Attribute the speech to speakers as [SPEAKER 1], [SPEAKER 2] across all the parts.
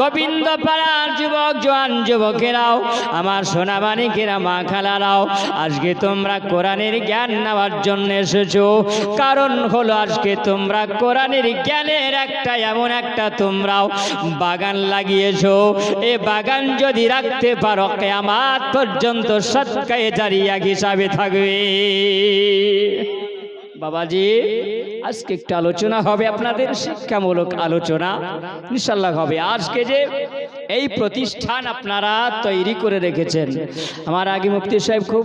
[SPEAKER 1] গোবিন্দ পাড়ার যুবক, জোয়ান যুবকেরাও, আমার সোনাবাণীকেরা মা খালারাও, আজকে তোমরা কোরআনের জ্ঞান নেওয়ার জন্য এসেছ। কারণ হলো আজকে তোমরা কোরআনের জ্ঞানের একটা, এমন একটা তোমরাও বাগান লাগিয়েছো। এ বাগান যদি রাখতে পারো, কেয়ামাত পর্যন্ত সৎকায়ে জারিয়া হিসাবে থাকবে। বাবাজি, আজকে একটা আলোচনা হবে আপনাদের, শিক্ষামূলক আলোচনা। ইনশাল্লাহ হবে। আজকে যে এই প্রতিষ্ঠান আপনারা তৈরি করে রেখেছেন, আমার আগে মুক্তি সাহেব খুব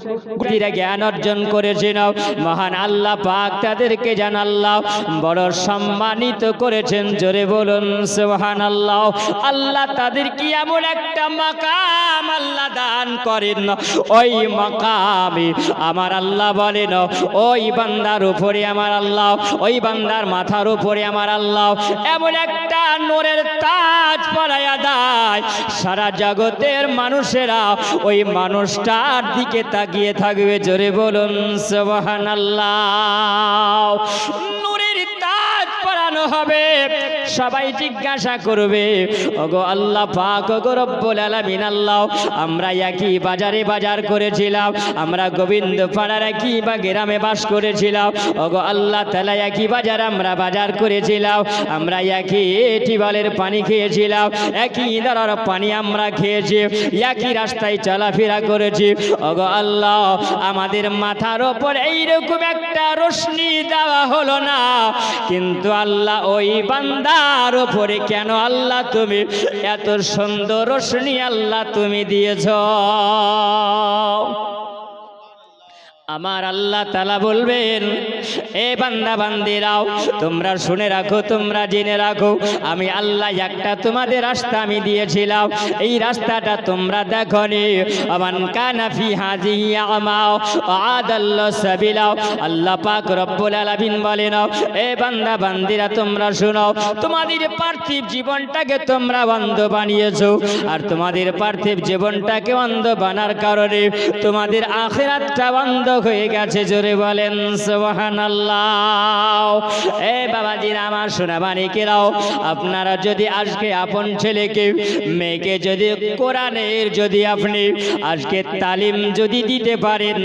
[SPEAKER 1] জ্ঞান অর্জন করেছেন। মহান আল্লাহ পাক তাদেরকে জান আল্লাহ, বড় সম্মানিত করেছেন। জোরে বলুন সোহান আল্লাহ আল্লাহ তাদের কি এমন একটা মাকাম আল্লাহ দান করেন? ওই মাকামে আমার আল্লাহ বলেন, ওই বান্দার উপরে আমার আল্লাহ, ওই বান্দার মাথার উপরে আমার আল্লাহ। এমন একটা নোরের তাজ পরাইয়া দেয়। সারা জগতের মানুষেরা ওই মানুষটার দিকে তাকিয়ে থাকবে। জোরে বলুন সোহান আল্লাহ হবে। সবাই জিজ্ঞাসা করবে, ওগো আল্লাহ পাক, ওগো রব্বুল আলামিন, আল্লাহ, আমরা একই বাজারে বাজার করেছিলাম, আমরা গোবিন্দ পাড়ার একই বা গ্রামে বাস করেছিলাম, ওগো আল্লাহ তালা একই বাজার আমরা বাজার করেছিলাম, আমরা একই টিবালের পানি খেয়েছিলাম, একই দাঁড়ার পানি আমরা খেয়েছি, একই রাস্তায় চলাফেরা করেছি, ওগো আল্লাহ, আমাদের মাথার ওপর এইরকম একটা রশ্মি দেওয়া হলো না, কিন্তু আল্লাহ ওই বান্দার ওপরে কেন আল্লাহ তুমি এত সুন্দর রশ্মি আল্লাহ তুমি দিয়েছ? আমার আল্লাহ তালা বলবেন, এ বান্দা, বান্দিরাও, তোমরা শুনে রাখো, তোমরা জেনে রাখো, আমি আল্লাহ একটা তোমাদের রাস্তা আমি দিয়েছিলাম। এই রাস্তাটা তোমরা দেখো নি আমান কানাফি হাজি আমাও আদাল্লা সাবিলাও আল্লাহ পাক রব্বুল আলামিন বলেন, এ বান্দা, বান্দিরা, তোমরা শোনো, তোমাদের পার্থিব জীবনটাকে তোমরা বন্ধ বানিয়েছো, আর তোমাদের পার্থিব জীবনটাকে বন্ধ বানার কারণে তোমাদের আখেরাতটা বন্ধ হয়ে গেছে, জোরে বলেন সোহান এ বাবাজিরা আমার সোনাবানিকেরাও আপনারা যদি আজকে আপন ছেলেকে, মেয়েকে যদি কোরআনের যদি আপনি আজকে তালিম যদি দিতে পারেন,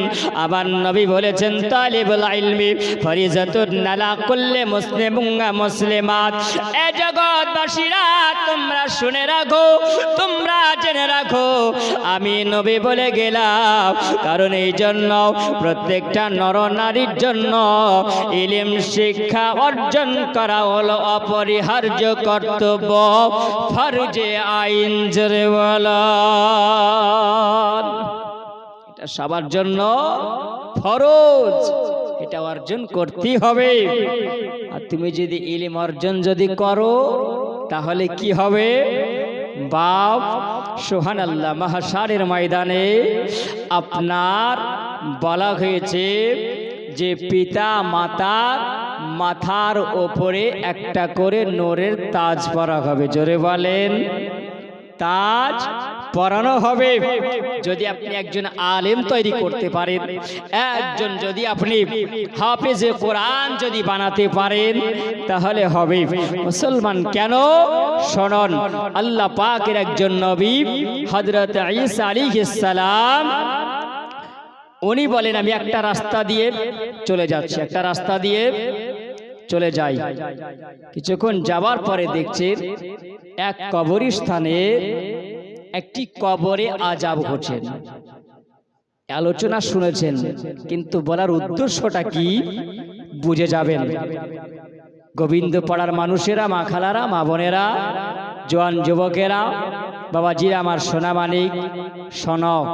[SPEAKER 1] আবার নবী বলেছেন, তালিবুল ইলমি ফরিজাতুন নালা করলে মুসলিমুঙ্গা মুসলিমাত। এ জগৎবাসীরা, তোমরা শুনে রাখো, তোমরা জেনে রাখো, আমি নবী বলে গেলাম, কারণ এই জন্য প্রত্যেকটা নর নারীর জন্য ইলিম শিক্ষা অর্জন করা হলো অপরিহার্য কর্তব্য। ফরজে আইন জোরে বলা এটা সবার জন্য ফরজ। এটা অর্জন করতেই হবে। আর তুমি যদি ইলিম অর্জন যদি করো, তাহলে কি হবে? বাপ সোহান আল্লাহ মাহাসারের ময়দানে আপনার বলা হয়েছে যে পিতা মাতার মাথার ওপরে একটা করে নোরের তাজ পরা হবে। জোরে বলেন, তাজ পরানো হবে। যদি আপনি একজন আলেম তৈরি করতে পারেন, একজন যদি আপনি হাফেজে কোরআন যদি বানাতে পারেন, তাহলে হবে। মুসলমান কেন? শোনন, আল্লাহ পাকের একজন নবী হজরত ঈসা আলাইহিস সালাম, উনি বলেন, আমি একটা রাস্তা দিয়ে চলে যাচ্ছি, একটা রাস্তা দিয়ে চলে যাই। কিছুক্ষণ যাবার পরে দেখছেন, এক কবরস্থানে একটি কবরে আজাব হচ্ছেন আলোচনা শুনেছেন, কিন্তু বলার উদ্দেশ্যটা কি? বুঝে যাবেন। গোবিন্দ পাড়ার মানুষেরা, মা খালারা, মা বোনেরা, জোয়ান যুবকেরা, বাবাজিরা আমার সোনা মানিক সনক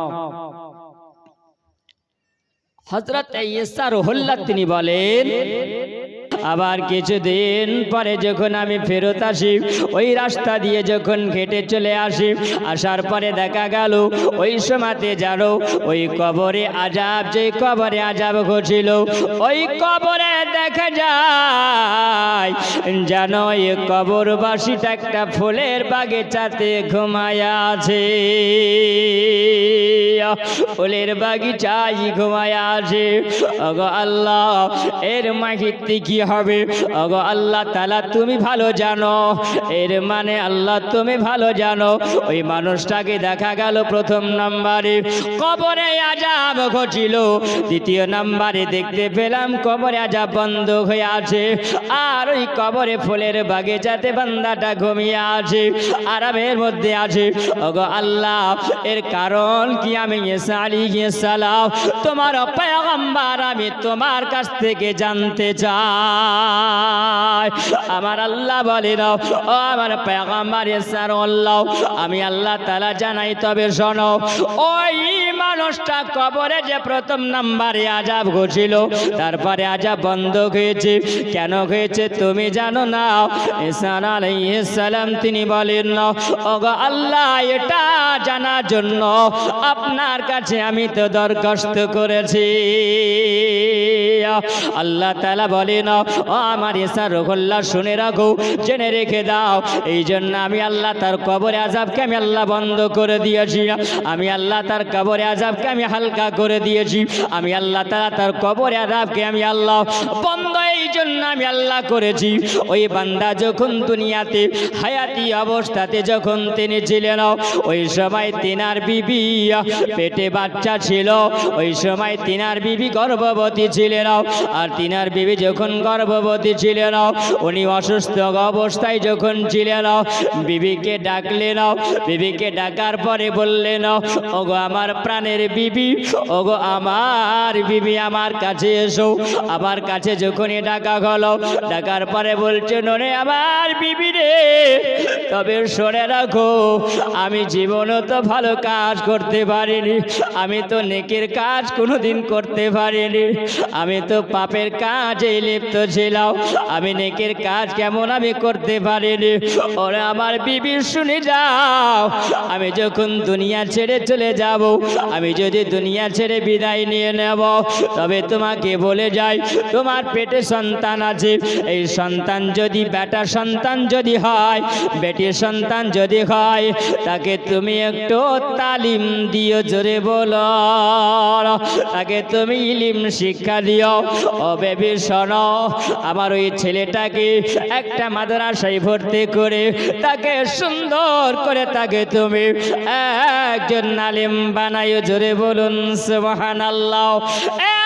[SPEAKER 1] হজরত তিনি বলেন আবার কিছুদিন পরে যখন আমি ফেরত আসি, ওই রাস্তা দিয়ে যখন হেঁটে চলে আসি, আসার পরে দেখা গেল, ওই সময়তে জানো, ওই কবরে আজাব, যে কবরে আজাব ঘটছিল, ওই কবরে দেখা যায় জানো ওই কবরবাসীটা একটা ফুলের বাগিচাতে ঘুমায়া আছে। ফুলের বাগিচায় ঘুমায়া আছে। ওগো আল্লাহ, এর কি হবে? ওগো আল্লাহ তালা তুমি ভালো জানো। এর মানে আল্লাহ, তুমি ভালো জানো। ওই মানুষটাকে দেখা গেল প্রথম নাম্বারে। কবরে আজাব ঘটিল। দ্বিতীয় নাম্বারে দেখতে পেলাম কবরে আজাব বন্ধ হয়ে আছে। আর ওই কবরে ফুলের বাগিচাতে বান্দাটা ঘুমিয়ে আছে। আরামের মধ্যে আছে। ওগো আল্লাহ, এর কারণ কি আমি তোমার পয়গম্বর আমি তোমার কাছ থেকে জানতে চাই। আমার আল্লাহ বলে না ও আমার পয়গম্বর ইসার আল্লাহ আমি আল্লাহ তালা জানাই, তবে শোনো, ওই মানুষটা কবরে যে প্রথম নাম্বারে আজাব ঘটেছিল তারপরে আজাব বন্ধ হয়েছে। কেন হয়েছে তুমি জানো না? ইসান আলাইহিস সালাম তিনি বলেন না ওগো আল্লাহ, এটা জানার জন্য আপনার কাছে আমি তো দরখাস্ত করেছি। আল্লাহ তালা বলে না ও আমার ইসা রোগল্লা শুনে রাখো, জেনে রেখে দাও। এই জন্য আমি আল্লাহ তার কবরে আজাবকে আমি আল্লাহ বন্ধ করে দিয়েছি। আমি আল্লাহ তার কবরে আজাবকে আমি হালকা করে দিয়েছি। আমি আল্লাহ তালা তার কবরে আজাবকে আমি আল্লাহ বন্ধ এই জন্য আমি আল্লাহ করেছি। ওই বান্দা যখন দুনিয়াতে হায়াতি অবস্থাতে যখন তিনি ছিলেন, ওই সময় তিনার বিবি পেটে বাচ্চা ছিল। ওই সময় তিনার বিবি গর্ভবতী ছিলেন। আর তিনার বিবি যখন গর্ভবতী ছিলেন উনি অসুস্থ অবস্থায় যখন ছিলেন বিবিকে ডাকলেন বিবিকে ডাকার পরে বললেন ওগো আমার প্রাণের বিবি, ওগো আমার বিবি আমার কাছে এসো। আমার কাছে যখনই ডাকা হলো, ডাকার পরে বলছে রে আমার বিবি রে, তবে সরে রাখো, আমি জীবনও তো ভালো কাজ করতে পারিনি, আমি তো নেকের কাজ কোনোদিন করতে পারিনি, আমি তো পাপের কাজে লিপ্ত ছিলাম। আমি নেকের কাজ কেমন আমি করতে পারিনি। ওরে আমার বিবি, শুনে যাও। আমি যখন দুনিয়া ছেড়ে চলে যাব, আমি যদি দুনিয়া ছেড়ে বিদায় নিয়ে নেব, তবে তোমাকে বলে যাই, তোমার পেটে সন্তান আছে। এই সন্তান যদি, বেটা সন্তান যদি হয়, বেটির সন্তান যদি হয়, তাকে তুমি একটু তালিম দিও, জোরে বলো। তাকে তুমি ইলিম শিক্ষা দিও। ও বেবি, শোনো, আমার ওই ছেলেটাকে একটা মাদ্রাসায় ভর্তি করে তাকে সুন্দর করে তাকে তুমি একজন নালিম বানাইও জোরে বলুন সুবহান আল্লাহ গোবিন্দ টোলা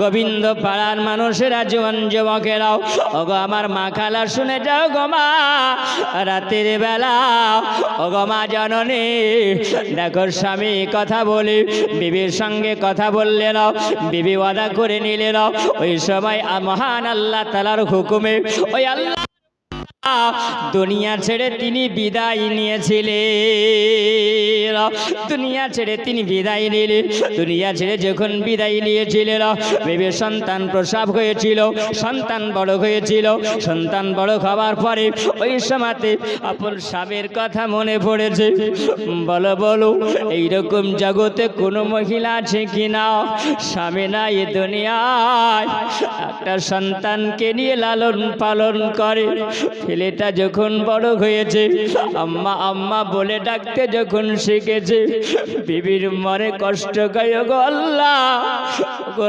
[SPEAKER 1] গোবিন্দ পাড়ার মানুষেরা জীবন যুবকেরাও, ওগো আমার মা খালা শুনে যাও গো মা, রাতের বেলা, ওগো মা জননী, দেখো স্বামী কথা বলি, বিবির সঙ্গে কথা বললে না বিবি ওয়াদা করে নিলে না ওই সময় মহান আল্লাহ তালার হুকুমে, ওই আল্লাহ দুনিয়া ছেড়ে তিনি বিদায় নিয়েছিলেন। দুনিয়া ছেড়ে তিনি বিদায় নিলেন। দুনিয়া ছেড়ে যখন বিদায় নিয়েছিলেন, বেবে সন্তান প্রসাব হয়েছিল, সন্তান বড় হয়েছিল, সন্তান বড় হওয়ার পরে ওই সময়তে আপন স্বামীর কথা মনে পড়েছে। বলো বলো, এইরকম জগতে কোনো মহিলা আছে কি না স্বামী না এ দুনিয়ায়। একটা সন্তানকে নিয়ে লালন পালন করে। ছেলেটা যখন বড় হয়েছে, আম্মা আম্মা বলে ডাকতে যখন শিখেছে বিবির মনে কষ্ট গায় আল্লাহ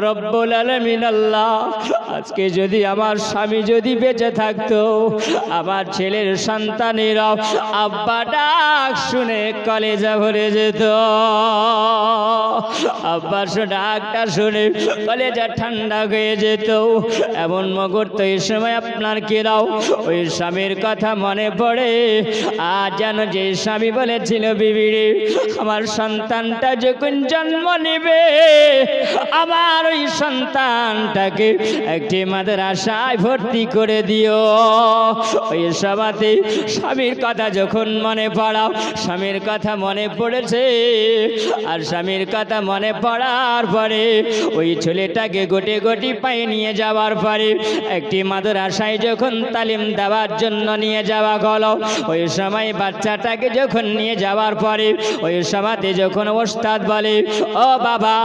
[SPEAKER 1] রব্বুল আলামিন আল্লাহ। আজকে যদি আমার স্বামী যদি বেঁচে থাকতো, আমার ছেলের সন্তানেরা আব্বা ডাক শুনে কলেজা ভরে যেত। আব্বা ডাকটা শুনে কলেজা ঠান্ডা হয়ে যেত। এমন মগর তো এই সময় আপনার কেরাও ওই স্বামীর কথা মনে পড়ে। আর যেন যে স্বামী বলেছিল বিবিড়ি আমার সন্তানটা যখন জন্ম নেবে আমার ওই সন্তানটাকে একটি মাদ্রাসায় ভর্তি করে দিও। ওই সভাতে স্বামীর কথা যখন মনে পড়াও, স্বামীর কথা মনে পড়েছে। আর স্বামীর কথা মনে পড়ার পরে ওই ছেলেটাকে গোটে গোটি পায়ে নিয়ে যাওয়ার পরে একটি মাদ্রাসায় যখন তালিম দেওয়ার জন্য নিয়ে যাওয়া গেল, ওই সময় বাচ্চাটাকে যখন নিয়ে যাওয়ার পরে ওই সময়তে যখন ওস্তাদ বলে, ও বাবা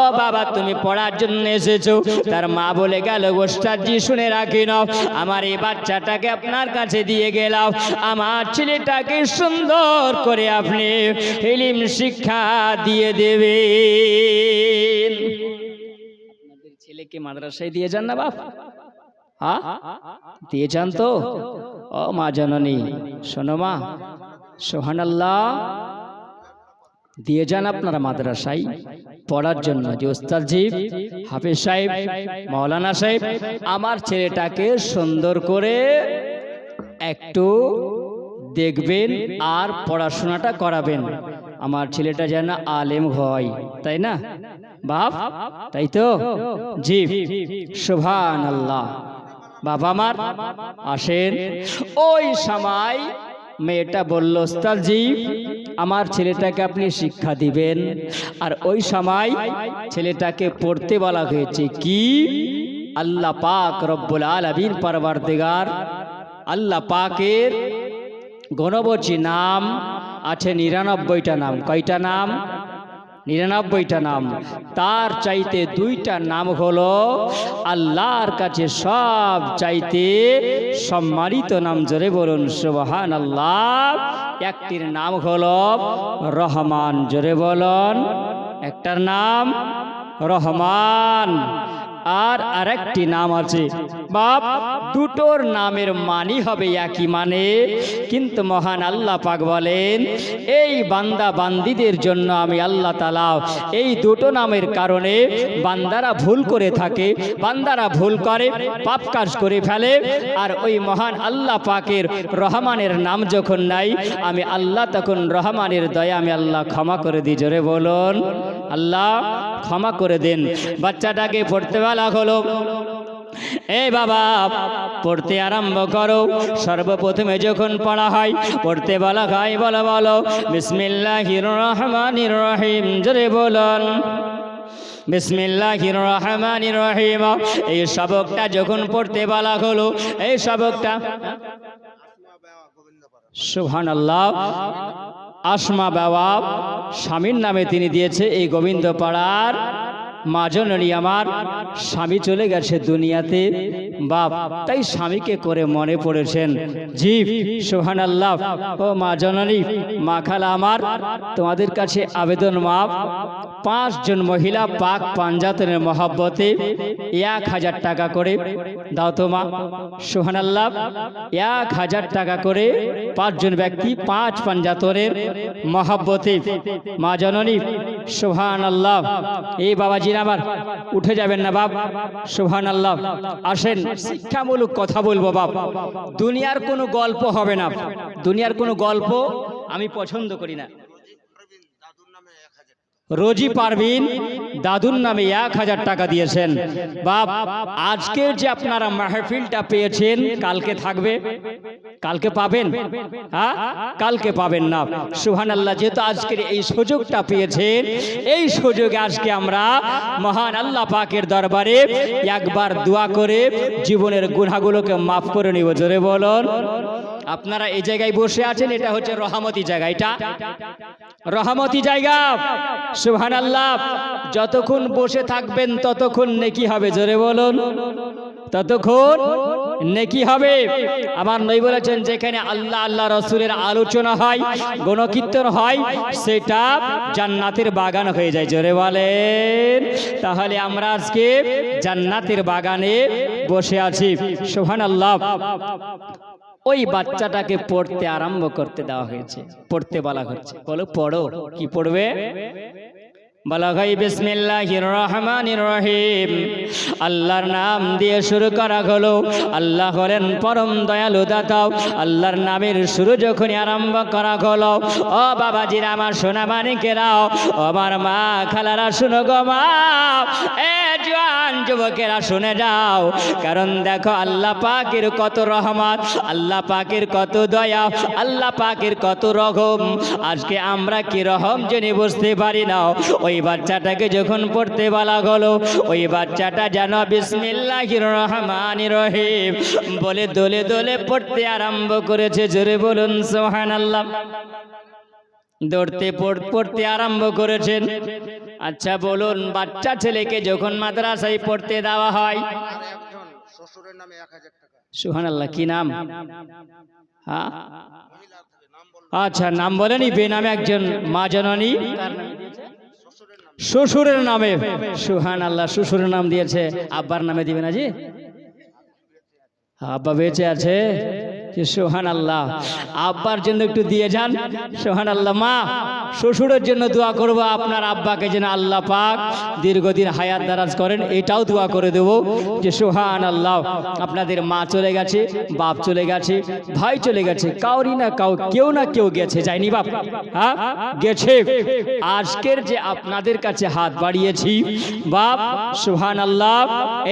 [SPEAKER 1] ও বাবা, তুমি পড়ার জন্য এসেছ। তার মা বলে গেল, ওস্তাদজি, শুনে রাখি নাও, আমার এই বাচ্চাটাকে আপনার কাছে দিয়ে গেলাম। আমার ছেলেটাকে সুন্দর করে আপনি ইলিম শিক্ষা দিয়ে ছেলে ছেলেকে মাদ্রাসায় দিয়ে যান না, বাপ? হ্যাঁ? দিয়ে যান তো। ও মা জননী, শোনো মা সোহান আল্লাহ দিয়ে যান আপনারা মাদ্রাসায় পড়ার জন্য। যে ওস্তাদজি হাফিজ সাহেব মৌলানা সাহেব, আমার ছেলেটাকে সুন্দর করে একটু দেখবেন আর পড়াশোনাটা করাবেন। আমার ছেলেটা যেন আলেম হয়, তাই না? বাপ, তাই তো? জি সুভান আল্লাহ বাবা আমার, আসেন। ওই সময় মেয়েটা বলল ওস্তাদজি আমার ছেলেটাকে আপনি শিক্ষা দিবেন। আর ওই সময় ছেলেটাকে পড়তে বলা হয়েছে। কি? আল্লাহ পাক রব্বুল আলমিন পরবর্তীগার আল্লাহ পাকের গণবচী নাম আছে নিরানব্বইটা নাম। কয়টা নাম? নিরানব্বইটা নাম। তার চাইতে দুইটা নাম হলো আল্লাহর কাছে সব চাইতে সম্মানিত নাম। জোরে বলুন সুবহান আল্লাহ একটির নাম হলো রহমান। জোরে বলুন, একটার নাম রহমান। আর আরেকটি নাম আছে বাপ দুটোর নামের মানি হবে একই মানে। কিন্তু মহান আল্লাহ পাক বলেন, এই বান্দা বান্দিদের জন্য আমি আল্লাহ তালা এই দুটো নামের কারণে বান্দারা ভুল করে থাকে, বান্দারা ভুল করে, পাপ কাজ করে ফেলে। আর ওই মহান আল্লাহ পাকের রহমানের নাম যখন নাই, আমি আল্লাহ তখন রহমানের দয়া আমি আল্লাহ ক্ষমা করে দিই। জোরে বলুন, আল্লাহ ক্ষমা করে দেন। বাচ্চাটাকে পড়তে বেলা হলো। এই বাবা, পড়তে আরম্ভ করো। সর্বপ্রথমে যখন পড়া হয়, পড়তে বলা হয়, বলো বলো, বিসমিল্লাহির রহমানির রহিম, জোরে বলুন। বিসমিল্লাহির রহমানির রহিম। এই সবকটা যখন পড়তে বলা হলো, এই সবকটা সুবহান আল্লাহ আসমা বাবা স্বামীর নামে তিনি দিয়েছে এই গোবিন্দ পাড়ার মা জননী আমার স্বামী চলে গেছে দুনিয়াতে, বাপ, তাই স্বামীকে করে মনে পড়েছেন। জি সোহান আল্লাহ ও মা জননী, মা খালা আমার, তোমাদের কাছে আবেদন মাপ পাঁচজন মহিলা পাক পাঞ্জাতনের মহাব্বতে এক হাজার টাকা করে দাও তো মা। সোহান আল্লাহ এক হাজার টাকা করে পাঁচজন ব্যক্তি পাঁচ পাঞ্জাতনের মহাব্বতে। মা জননী সোহান আল্লাহ এই বাবাজি আমার উঠে যাবেন না বাপ। সোহান আল্লাহ আসেন, শিক্ষামূলক কথা বলব বাপ। দুনিয়ার কোনো গল্প হবে না। দুনিয়ার কোনো গল্প আমি পছন্দ করি না। রোজি পারবিন, দাদুর নামে এক হাজার টাকা দিয়েছেন। বাপ আজকে যে আপনারা মাহফিলটা পেয়েছেন, কালকে থাকবে। কালকে পাবেন? হ্যাঁ কালকে পাবেন না। সুহান আল্লাহ যেহেতু আজকের এই সুযোগটা পেয়েছেন, এই সুযোগে আজকে আমরা মহান আল্লাহ পাকের দরবারে একবার দোয়া করে জীবনের গুণাগুলোকে মাফ করে নিব। জোরে বলুন। আপনারা এই জায়গায় বসে আছেন, এটা হচ্ছে রহমতি জায়গা, এটা? রহমতি জায়গা। সুহান আল্লাহ যতক্ষণ বসে থাকবেন ততক্ষণ নেকি হবে। জোরে বলুন। ততক্ষণ নেকি হবে? আমার নই বলেছেন, যেখানে আল্লাহ আল্লাহ রসুলের আলোচনা হয়, গণকীর্তন হয়, সেটা জান্নাতের বাগান হয়ে যায়। জোরে বলেন। তাহলে আমরা আজকে জান্নাতের বাগানে বসে আছি। সোহান আল্লাহ ওই বাচ্চাটাকে পড়তে আরম্ভ করতে দেওয়া হয়েছে। পড়তে বলা হচ্ছে। বলো, পড়ো। কি পড়বে? বলা হয় বিসমিল্লাহির রহমানির রহিম। আল্লাহর নাম দিয়ে শুরু করা হলো। আল্লাহ হলেন পরম দয়ালু দাতাও আল্লাহর নামের শুরু যখনই আরম্ভ করা হলো, ও বাবাজিরা, আমার সোনা মানিকেরাও আমার মা খালারা, শুনো গো মা, এ জোয়ান যুবকেরা, শুনে যাও। কারণ দেখো, আল্লাহ পাকের কত রহমত, আল্লাহ পাকের কত দয়া, আল্লাহ পাকের কত রহম। আজকে আমরা কি রকম জেনে বুঝতে পারি না। ওই বাচ্চাটাকে যখন পড়তে বলা হলো, ওই বাচ্চাটা যেন বিসমিল্লাহির রহমানির রহিম বলে দলে দলে পড়তে আরম্ভ করেছে। জোরে বলুন সোহান আল্লাহ দৌড়তে পড়- পড়তে আরম্ভ করেছেন। আচ্ছা বলুন, বাচ্চা ছেলেকে যখন মাদ্রাসায় পড়তে দেওয়া হয় সুহান আল্লাহ কি নাম? আচ্ছা নাম বলেনি বেনামে একজন মা জননী।
[SPEAKER 2] শ্বশুরের নামে।
[SPEAKER 1] সুহান আল্লাহ শ্বশুরের নাম দিয়েছে। আব্বার নামে দিবে না জি আব্বা বেঁচে আছে। যে সোহান আল্লাহ আব্বার জন্য একটু দিয়ে যান। সোহান আল্লাহ মা, শ্বশুরের জন্য দোয়া করব, আপনার আব্বাকে যেন আল্লাহ পাক দীর্ঘদিন হায়াত দারাজ করেন, এটাও দোয়া করে দেব যে সোহান আল্লাহ আপনাদের মা চলে গেছে, বাপ চলে গেছে, ভাই চলে গেছে, কাউরি না কাউ, কেউ না কেউ গেছে, যায়নি বাপ। হ্যাঁ গেছে। আজকের যে আপনাদের কাছে হাত বাড়িয়েছি, বাপ সোহান আল্লাহ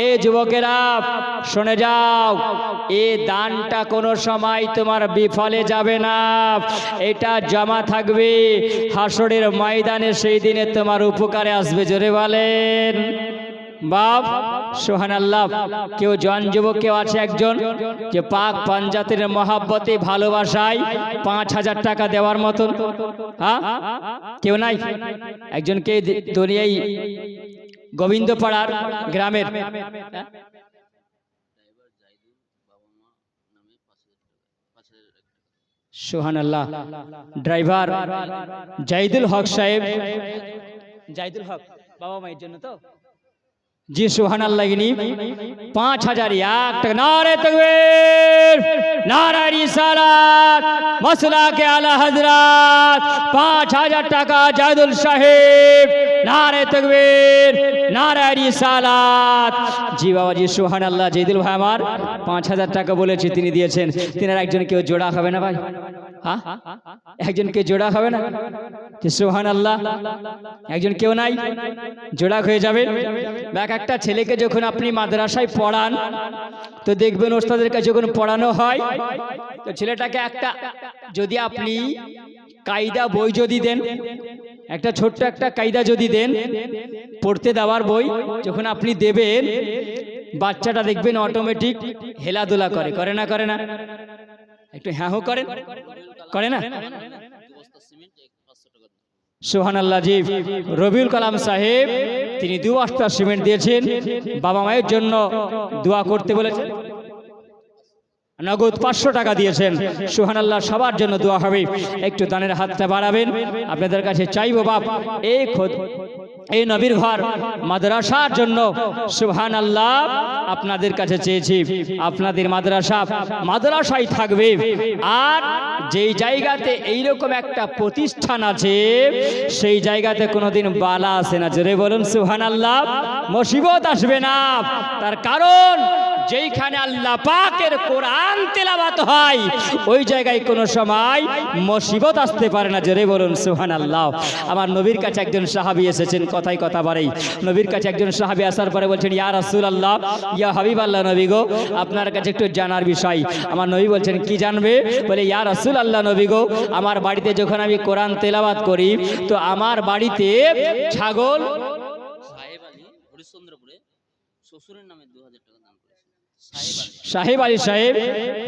[SPEAKER 1] এ যুবকেরা, শুনে যাও, এ দানটা কোনো সময় তোমার বিফলে যাবে না। এটা জমা থাকবে। হাসরের ময়দানে সেই দিনে তোমার উপকারে আসবে। জোরে বলেন। বাপ সোহান আল্লাহ কেউ জন যুবক, কেউ আছে একজন যে পাক পাঞ্জাতের মহাব্বতে ভালোবাসায় পাঁচ হাজার টাকা দেওয়ার মতন। হ্যাঁ কেউ নাই? একজনকে দুনিয়ায় গোবিন্দপাড়ার গ্রামের। সোহান আল্লাহ ড্রাইভার জাইদুল হক সাহেব। জাইদুল হক বাবা মায়ের জন্য তো? জি সোহান আল্লাহ গিনি। পাঁচ হাজার এক টাকা। নারে তকবীর নারা রিসালাত মসলা কে আলা হজরত পাঁচ হাজার টাকা জাইদুল সাহেব। নারে তকবীর, নারা রিসালাত। জি বাবা জি সোহান আল্লাহ জাইদুল ভাই আমার, পাঁচ হাজার টাকা বলেছে, তিনি দিয়েছেন। তিনার একজন কেউ জোড়া হবে না ভাই? হ্যাঁ একজনকে জোড়া হবে না? যে সোহান আল্লাহ একজন কেউ নাই? জোড়া হয়ে যাবে? এক একটা ছেলেকে যখন আপনি মাদ্রাসায় পড়ান, তো দেখবেন ওস্তাদের কাছে যখন পড়ানো হয়, তো ছেলেটাকে একটা, যদি আপনি কায়দা বই যদি দেন একটা ছোট্ট একটা কায়দা যদি দেন, পড়তে দেওয়ার বই যখন আপনি দেবেন, বাচ্চাটা দেখবেন অটোমেটিক হেলাধুলা করে। করে না করে না? একটু হ্যাঁ হো করেন। করে না? সোহান রবিউল কালাম সাহেব, তিনি দু বস্তা সিমেন্ট দিয়েছেন। বাবা মায়ের জন্য দোয়া করতে বলেছেন। নগদ পাঁচশো টাকা দিয়েছেন। সুহান আল্লাহ সবার জন্য দোয়া হবে। একটু দানের হাতটা বাড়াবেন। আপনাদের কাছে চাইব বাপ এই খোদ এই নবীর ঘর, মাদ্রাসার জন্য। সুহান আল্লাহ আপনাদের কাছে চেয়েছি। আপনাদের মাদ্রাসা মাদ্রাসাই থাকবে। আর যেই জায়গাতে এইরকম একটা প্রতিষ্ঠান আছে, সেই জায়গাতে কোনোদিন বালা আসে না। জোরে বলুন সুহান আল্লাহ মুসিবত আসবে না। তার কারণ যেইখানে আল্লাহ পাকের কোরআন তেলাবাত হয়, ওই জায়গায় কোনো সময় মুসিবত আসতে পারে না। জোরে বলুন সুহান আল্লাহ আমার নবীর কাছে একজন সাহাবি এসেছেন কথাই কথা বাড়েই নবীর কাছে একজন সাহাবি আসার পরে বলছেন, ইয়া রাসূল আল্লাহ ইয়া হাবিব আল্লাহ নবী গো, আপনার কাছে একটু জানার বিষয়। আমার নবী বলছেন, কি জানবে? বলে, ইয়া রাসূল আল্লাহ নবী গো, আমার বাড়িতে যখন আমি কোরআন তেলাবাত করি, তো আমার বাড়িতে ছাগল
[SPEAKER 3] সাহেব আলী, হরিশ্চন্দ্রপুরে শ্বশুরের নামে দু হাজার সাহেব
[SPEAKER 1] আলী। সাহেব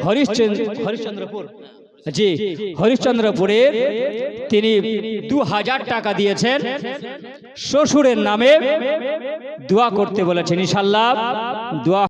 [SPEAKER 1] হরিশ্চন্দ্র হরিশ্চন্দ্রপুর। জি হরিশ্চন্দ্রপুরে তিনি দু হাজার টাকা দিয়েছেন। শ্বশুরের নামে দোয়া করতে বলেছেন ইনশাল্লাহ দোয়া